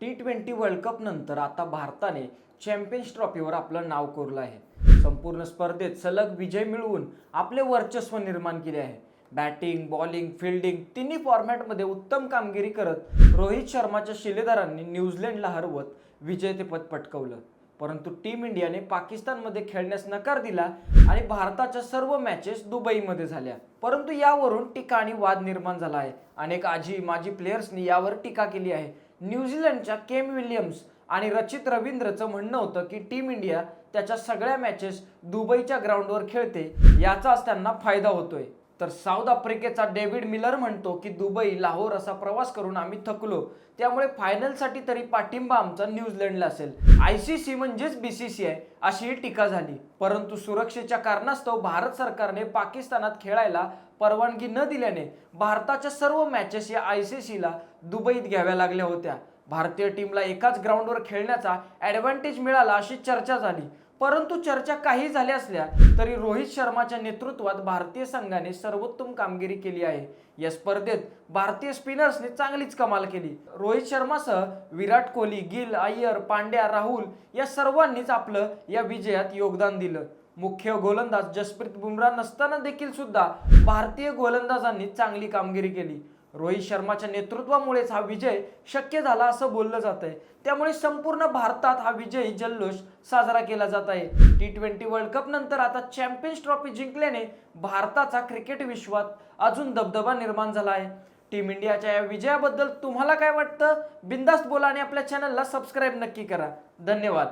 T twenty world cup नंतर आता भारताने चॅम्पियन्स ट्रॉफीवर आपलं नाव कोरलं आहे. संपूर्ण स्पर्धेत सलग विजय मिळवून आपले वर्चस्व निर्माण केले आहे. बॅटिंग बॉलिंग फिल्डिंग तिन्ही फॉर्मॅटमध्ये उत्तम कामगिरी करत रोहित शर्माच्या शिलेदारांनी न्यूझीलंडला हरवत विजेतेपद पटकवलं. परंतु टीम इंडियाने पाकिस्तानमध्ये खेळण्यास नकार दिला आणि भारताच्या सर्व मॅचेस दुबईमध्ये झाल्या. परंतु यावरून टीका आणि वाद निर्माण झाला आहे. अनेक आजी माजी प्लेयर्सनी यावर टीका केली आहे. न्यूझीलंडच्या केम विल्यम्स आणि रचित रवींद्रचं म्हणणं होतं की टीम इंडिया त्याच्या सगळ्या मॅचेस दुबईच्या ग्राउंडवर खेळते याचाच त्यांना फायदा होतोय. तर साऊथ आफ्रिकेचा डेव्हिड मिलर म्हणतो की दुबई लाहोर असा प्रवास करून आम्ही थकलो. त्यामुळे फायनलसाठी तरी पाठिंबा आमचा न्यूझीलंडला असेल. आय सी सी म्हणजेच बी सी सी आय अशी ही टीका झाली. परंतु सुरक्षेच्या कारणास्तव भारत सरकारने पाकिस्तानात खेळायला परवानगी न दिल्याने भारताच्या सर्व मॅचेस या आय सी सीला दुबईत घ्याव्या लागल्या होत्या. भारतीय टीमला एकाच ग्राउंडवर खेळण्याचा ॲडव्हान्टेज मिळाला अशी चर्चा झाली. परंतु चर्चा काही झाल्या असल्या तरी रोहित शर्माच्या नेतृत्वात भारतीय संघाने सर्वोत्तम कामगिरी केली आहे. या स्पर्धेत भारतीय स्पिनर्सने चांगलीच कमाल केली. रोहित शर्मासह विराट कोहली गिल अय्यर पांड्या राहुल या सर्वांनीच आपलं या विजयात योगदान दिलं. मुख्य गोलंदाज जसप्रीत बुमराह नसताना देखील सुद्धा भारतीय गोलंदाजांनी चांगली कामगिरी केली. रोहित शर्माच्या नेतृत्वामुळेच हा विजय शक्य झाला असं बोललं जात आहे त्यामुळे संपूर्ण भारतात हा विजयी जल्लोष साजरा केला जात आहे. टी ट्वेंटी वर्ल्ड कप नंतर आता चॅम्पियन्स ट्रॉफी जिंकल्याने भारताचा क्रिकेट विश्वात अजून दबदबा निर्माण झाला आहे. टीम इंडियाच्या या विजयाबद्दल तुम्हाला काय वाटतं? बिंदास्त बोला आणि आपल्या चॅनलला सबस्क्राईब नक्की करा. धन्यवाद.